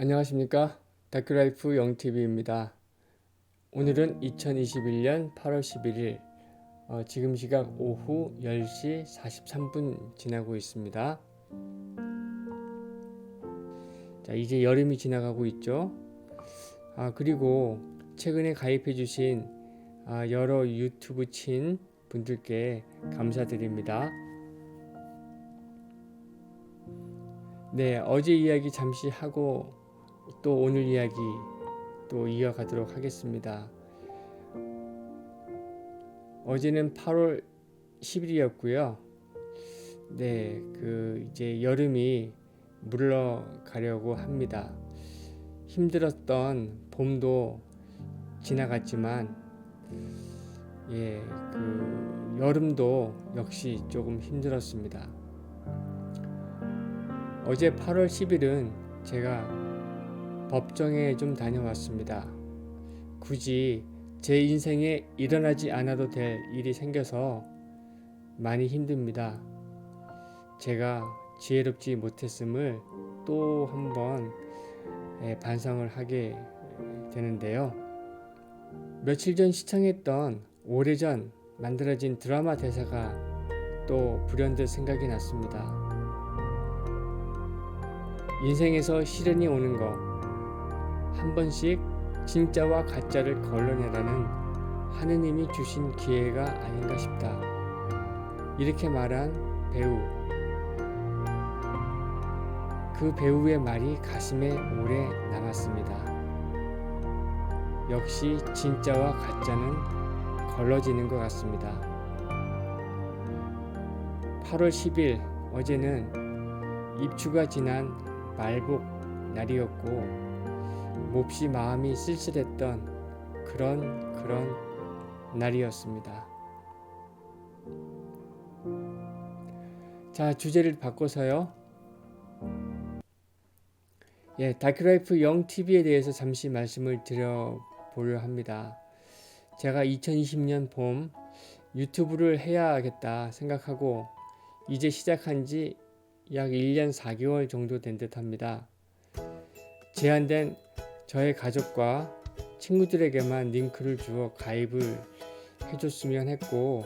안녕하십니까 다큐라이프 영TV입니다. 오늘은 2021년 8월 11일 어, 지금 시각 오후 10시 43분 지나고 있습니다. 자 이제 여름이 지나가고 있죠. 아 그리고 최근에 가입해 주신 아, 여러 유튜브 친 분들께 감사드립니다. 네 어제 이야기 잠시 하고 또 오늘 이야기 또 이어가도록 하겠습니다. 어제는 8월 10일이었고요. 네, 그 이제 여름이 물러가려고 합니다. 힘들었던 봄도 지나갔지만 예, 그 여름도 역시 조금 힘들었습니다. 어제 8월 10일은 제가 법정에 좀 다녀왔습니다. 굳이 제 인생에 일어나지 않아도 될 일이 생겨서 많이 힘듭니다. 제가 지혜롭지 못했음을 또 한번 예, 반성을 하게 되는데요. 며칠 전 시청했던 오래전 만들어진 드라마 대사가 또 불현듯 생각이 났습니다. 인생에서 시련이 오는 것, 한 번씩 진짜와 가짜를 걸러내라는 하느님이 주신 기회가 아닌가 싶다. 이렇게 말한 배우. 그 배우의 말이 가슴에 오래 남았습니다. 역시 진짜와 가짜는 걸러지는 것 같습니다. 8월 10일 어제는 입추가 지난 말복 날이었고 몹시 마음이 쓸쓸했던 그런 그런 날이었습니다. 자, 주제를 바꿔서요. 예, 다큐라이프 영 TV에 대해서 잠시 말씀을 드려보려 합니다. 제가 2020년 봄 유튜브를 해야겠다 생각하고 이제 시작한 지 약 1년 4개월 정도 된 듯 합니다. 제한된 저의 가족과 친구들에게만 링크를 주어 가입을 해줬으면 했고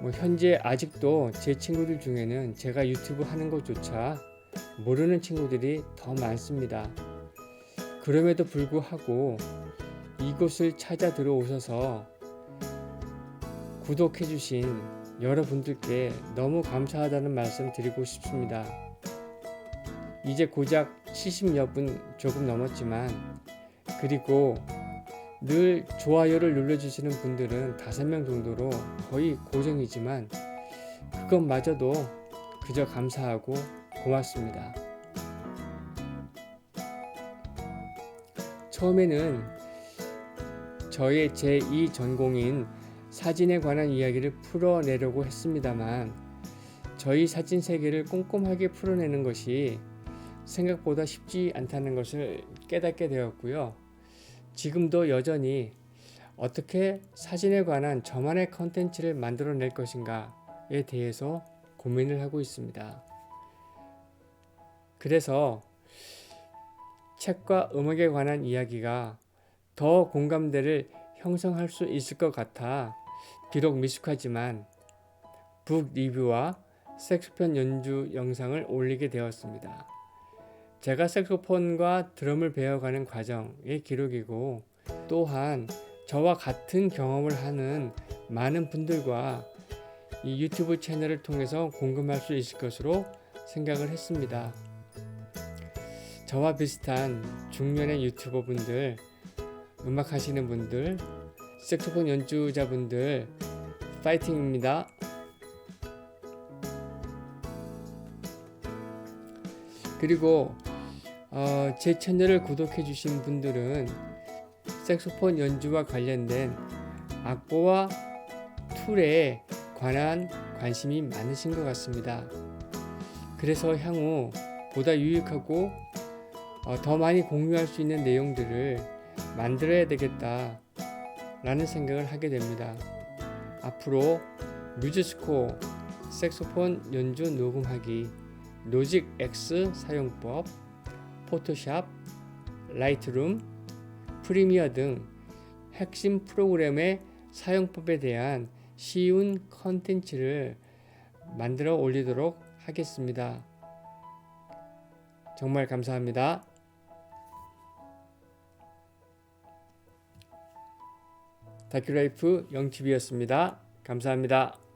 뭐 현재 아직도 제 친구들 중에는 제가 유튜브 하는 것조차 모르는 친구들이 더 많습니다. 그럼에도 불구하고 이곳을 찾아 들어오셔서 구독해주신 여러분들께 너무 감사하다는 말씀 드리고 싶습니다. 이제 고작 70여 분 조금 넘었지만 그리고 늘 좋아요를 눌러주시는 분들은 5명 정도로 거의 고정이지만 그것마저도 그저 감사하고 고맙습니다. 처음에는 저의 제2 전공인 사진에 관한 이야기를 풀어내려고 했습니다만 저희 사진 세계를 꼼꼼하게 풀어내는 것이 생각보다 쉽지 않다는 것을 깨닫게 되었고요. 지금도 여전히 어떻게 사진에 관한 저만의 컨텐츠를 만들어낼 것인가에 대해서 고민을 하고 있습니다. 그래서 책과 음악에 관한 이야기가 더 공감대를 형성할 수 있을 것 같아 비록 미숙하지만 북 리뷰와 색소폰 연주 영상을 올리게 되었습니다. 제가 색소폰과 드럼을 배워가는 과정의 기록이고 또한 저와 같은 경험을 하는 많은 분들과 이 유튜브 채널을 통해서 공감할 수 있을 것으로 생각을 했습니다. 저와 비슷한 중년의 유튜버 분들, 음악 하시는 분들, 색소폰 연주자분들, 파이팅입니다. 그리고 어, 제 채널을 구독해 주신 분들은 색소폰 연주와 관련된 악보와 툴에 관한 관심이 많으신 것 같습니다. 그래서 향후 보다 유익하고 어, 더 많이 공유할 수 있는 내용들을 만들어야 되겠다 라는 생각을 하게 됩니다. 앞으로 뮤즈스코 색소폰 연주 녹음하기 로직 X 사용법 포토샵, 라이트룸, 프리미어 등 핵심 프로그램의 사용법에 대한 쉬운 컨텐츠를 만들어 올리도록 하겠습니다. 정말 감사합니다. 다큐라이프 영TV였습니다. 감사합니다.